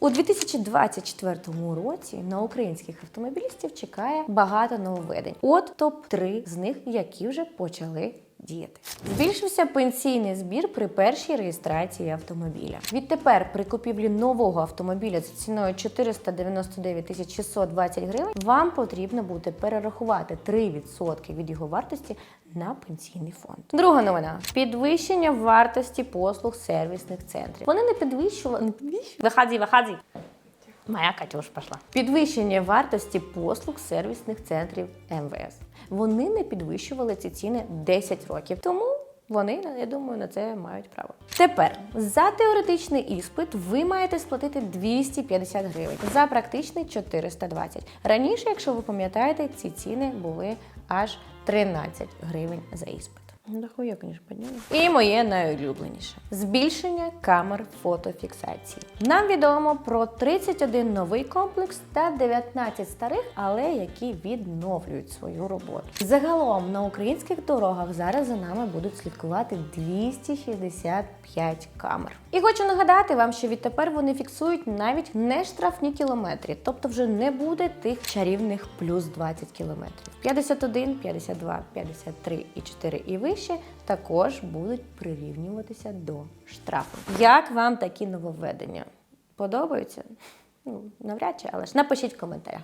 У 2024 році на українських автомобілістів чекає багато нововведень. От топ 3 з них, які вже почали діяти. Збільшився пенсійний збір при першій реєстрації автомобіля. Відтепер при купівлі нового автомобіля за ціною 499 тисяч 620 гривень вам потрібно буде перерахувати 3% від його вартості на пенсійний фонд. Друга новина: підвищення вартості послуг сервісних центрів. Вони не підвищували. Не підвищували. Моя Катюш пішла. Підвищення вартості послуг сервісних центрів МВС. Вони не підвищували ці ціни 10 років. Тому вони, я думаю, на це мають право. Тепер за теоретичний іспит ви маєте сплатити 250 гривень, за практичний 420. Раніше, якщо ви пам'ятаєте, ці ціни були аж 13 гривень за іспит. Дохуя, звісно, підняли. І моє найулюбленіше збільшення камер фотофіксації. Нам відомо про 31 новий комплекс та 19 старих, але які відновлюють свою роботу. Загалом на українських дорогах зараз за нами будуть слідкувати 265 камер. І хочу нагадати вам, що відтепер вони фіксують навіть не штрафні кілометри, тобто вже не буде тих чарівних плюс 20 кілометрів. 51, 52, 53 і 4 і вище також будуть прирівнюватися до штрафу. Як вам такі нововведення? Подобаються? Ну, навряд чи, але ж напишіть в коментарях.